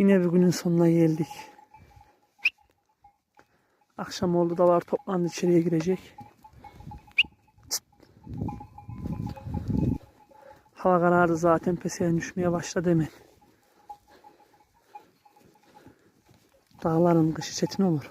Yine bir günün sonuna geldik. Akşam oldu da var toplandı içeriye girecek. Hava karardı zaten peseye düşmeye başladı hemen. Dağların kışı çetin olur.